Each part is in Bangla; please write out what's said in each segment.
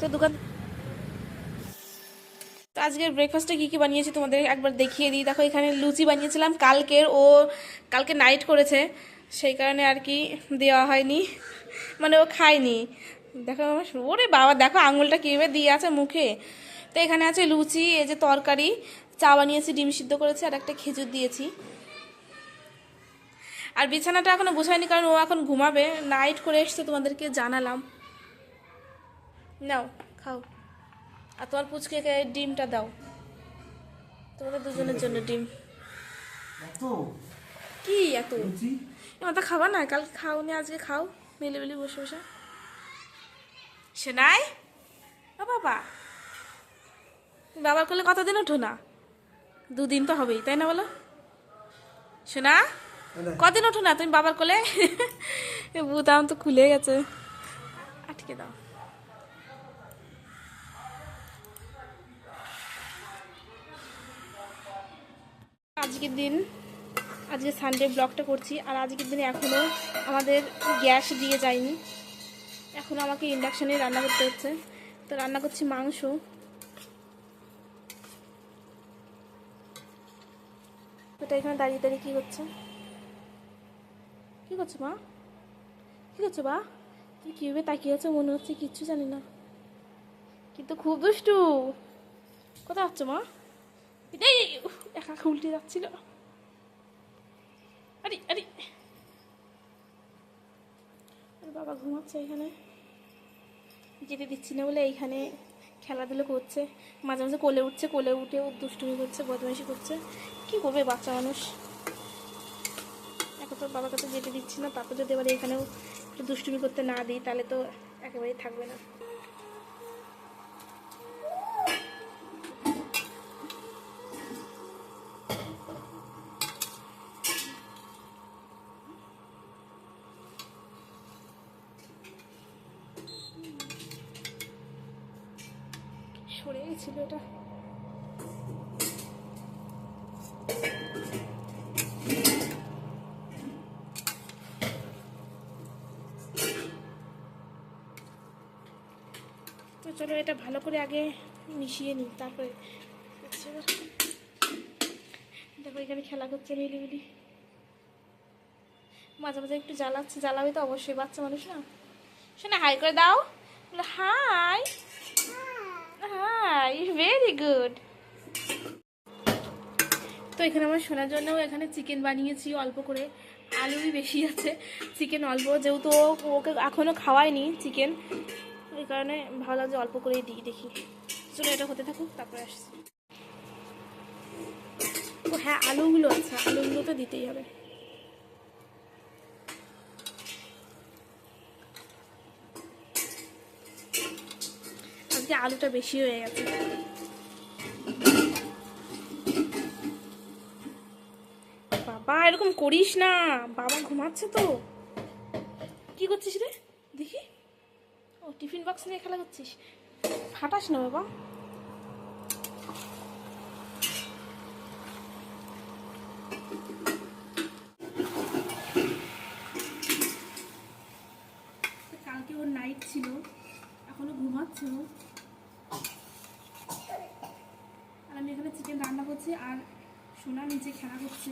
তো দোকান। তো আজকের ব্রেকফাস্টে কী কী বানিয়েছি তোমাদের একবার দেখিয়ে দিই। দেখো, এখানে লুচি বানিয়েছিলাম। কালকের ও কালকে নাইট করেছে। সেই কারণে আর কি দেওয়া হয়নি। মানে ও খায়নি। দেখো ওরে বাবা, দেখো আঙুলটা কীভাবে দিয়ে আছে মুখে। তো এখানে আছে লুচি, এই যে তরকারি। চা বানিয়েছি, ডিম সিদ্ধ করেছি, আর একটা খেজুর দিয়েছি। আর বিছানাটা এখনও গোছায়নি, কারণ ও এখন ঘুমাবে। নাইট করে এসছে, তোমাদেরকে জানালাম। নাও খাও। আর তোমার পুচকে ডিমটা দাও। তোমাদের দুজনের জন্য ডিম। কি এত? মাথা খাবা না কাল খাও নি আজকে খাও। মিলে মিলে বসে বসে। শোনাই ও বাবা। বাবার কোলে কতদিন ওঠো না? দুদিন তো হবেই তাই না বলো? শোনা কদিন ওঠো না তুমি বাবার কোলে? বুতাম তো খুলে গেছে। আটকে দাও। আজকের দিন আজকে সানডে ব্লগটা করছি আর আজকের দিনে এখনও আমাদের গ্যাস দিয়ে যায়নি। এখনও আমাকে ইন্ডাকশানে রান্না করতে হচ্ছে। তো রান্না করছি মাংস। ওটা এখানে দাঁড়িয়ে দাঁড়িয়ে কী করছে কী করছ মা? কী করছ বা? তুই কীভাবে তাকিয়ে আছো? মনে হচ্ছে কিচ্ছু জানি না। কিন্তু খুব দুষ্টু। কোথায় হচ্ছে মা? উফ, একা একা উল্টে যাচ্ছিল আরে আরে আরে বাবা ঘুমাচ্ছে এখানে যেতে দিচ্ছি না বলে এইখানে খেলাধুলো করছে মাঝে মাঝে কোলে উঠছে কোলে উঠে ও দুষ্টুমি করছে বদমাইশি করছে কি করবে বাচ্চা মানুষ এখন তো বাবার কাছে যেতে দিচ্ছি না তারপর যদি এবার এখানেও একটু দুষ্টুমি করতে না দিই তাহলে তো একেবারেই থাকবে না সরে গেছিল এটা। তো চলো এটা ভালো করে আগে মিশিয়ে নিই, তারপরে। দেখো, এখানে খেলা করছে মিলিমিলি। মাঝে মাঝে একটু জ্বালাচ্ছে, জ্বালাবে তো অবশ্যই, বাচ্চা মানুষ না। শোনা, হাই করে দাও। হাই। হাই ভেরি গুড তো এখানে আমার শোনার জন্য এখানে চিকেন বানিয়েছি, অল্প করে। আলুই বেশি আছে চিকেন অল্প। যেহেতু ওকে এখনও খাওয়ায়নি চিকেন ওই কারণে ভালো লাগছে অল্প করেই দিই, দেখি। চলো, এটা হতে থাকুক, তারপরে আসছি। ও হ্যাঁ আলুগুলো আছে, আলুগুলো তো দিতেই হবে। আজকে আলুটা বেশি হয়ে গেছে। বাবা, এরকম করিস না। বাবা ঘুমাচ্ছে তো। কি করছিস রে? দেখি। ও, টিফিন বক্স নিয়ে খেলা করছিস? ফাটাস না বাবা। কালকে ওর নাইট ছিল। এখনও ঘুমাচ্ছে আর আমি এখানে চিকেন রান্না করছি আর সোনা নিচে খেলা করছে।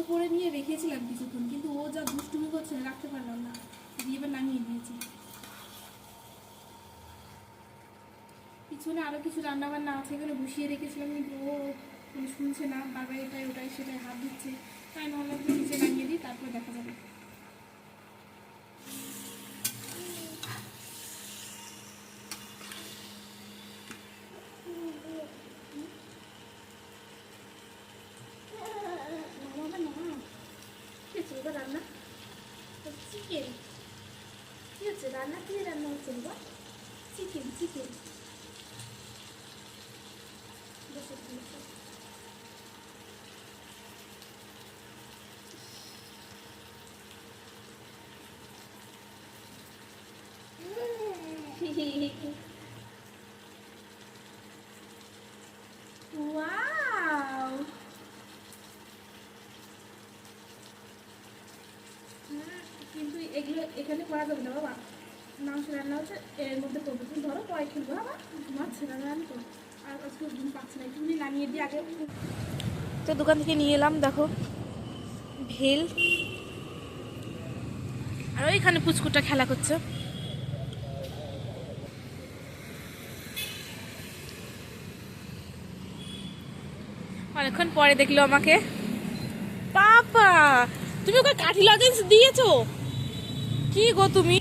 উপরে নিয়ে রেখেছিলাম কিছুক্ষণ, কিন্তু ও যা দুষ্টুমি করছে রাখতে পারলাম না। দিয়ে এবার নামিয়ে দিয়েছি। পিছনে আরও কিছু রান্না বান্না আছে এখানে বসিয়ে রেখেছিলাম, কিন্তু ও শুনছে না বারবার এটাই, ওটাই, সেটাই হাত দিচ্ছে। তাই ভাবলাম নিচে নামিয়ে দিই, তারপর দেখা যাবে বাবা না কি হচ্ছে বাবা রান্না চিকেন কি হচ্ছে রান্না কি রান্না হচ্ছে বাবা চিকেন চিকেন বসে বসে Wow! কিন্তু এগুলো এখানে করা যাবে না বাবা। মাংস রান্না হচ্ছে, এর মধ্যে করব। তুমি ধরো কয় খেলব, বাবা। তোমার ছেলে রান্না আর আজকে ঘুম পাচ্ছে না, একটুখানি নামিয়ে দিই আগে। তো দোকান থেকে নিয়ে এলাম, দেখো। ভেল। আর ওইখানে পুচকুটা খেলা করছে। অনেকক্ষণ পরে দেখল আমাকে। পাপা তুমি ওকে কাঠি লজেন্স দিয়েছ? কি গো তুমি?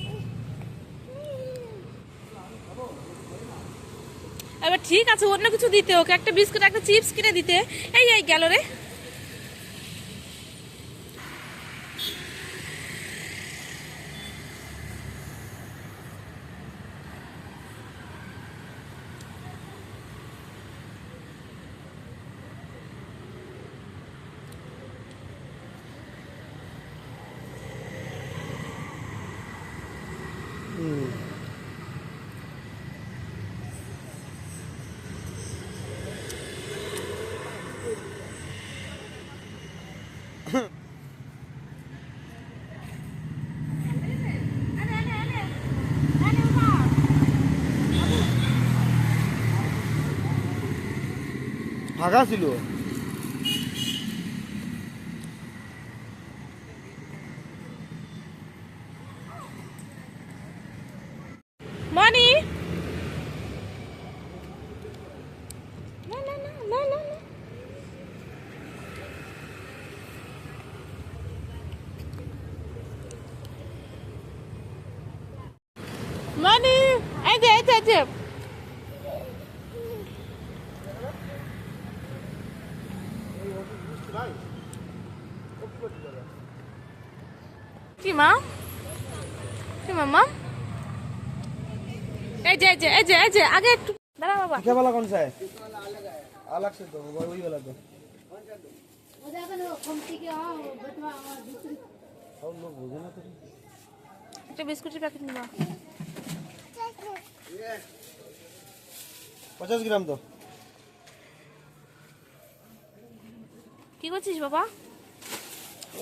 এবার ঠিক আছে, অন্য কিছু দিতে ওকে, একটা বিস্কুট, একটা চিপস কিনে দিতে। এই এই গেল রে। ফাঁকা ছিল মনি না না না না না না মনি এই যে এই যে এই যে কি মা কি মামা এই যে এই যে এই যে এই যে আগে একটু দাঁড়া বাবা क्या वाला कौन सा है अलग से तो वो- वही वाला दो और लोग बोझे ना तो একটা বিস্কুটের প্যাকেট নিবা पचास ग्राम दो কি করছিস বাবা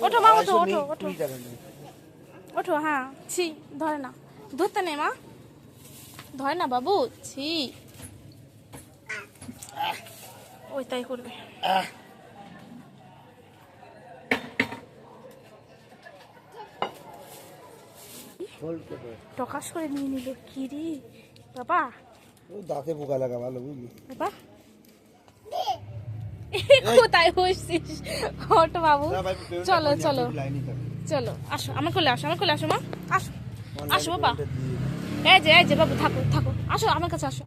ওঠো মা ওঠো ওঠো ওঠো কুড়ি টাকা দেবে। ওঠো হ্যাঁ। ছি ধরে না। ধরতে নেই মা। ধরে না বাবু। ছি। ওই তাই করবে। টকাশ করে নিয়ে নিল কি রে? বাবা। ও দাঁতে পোকা লাগা ভালো বুঝলি। বাবা। কোথায় বসছিস? ওঠো বাবু। চলো চলো। চলো আসো আমার কোলে আসো আমার কোলে আসো মা। আসো আসো বাবা। এই যে এই যে বাবু থাকো থাকো। আসো আমার কাছে আসো।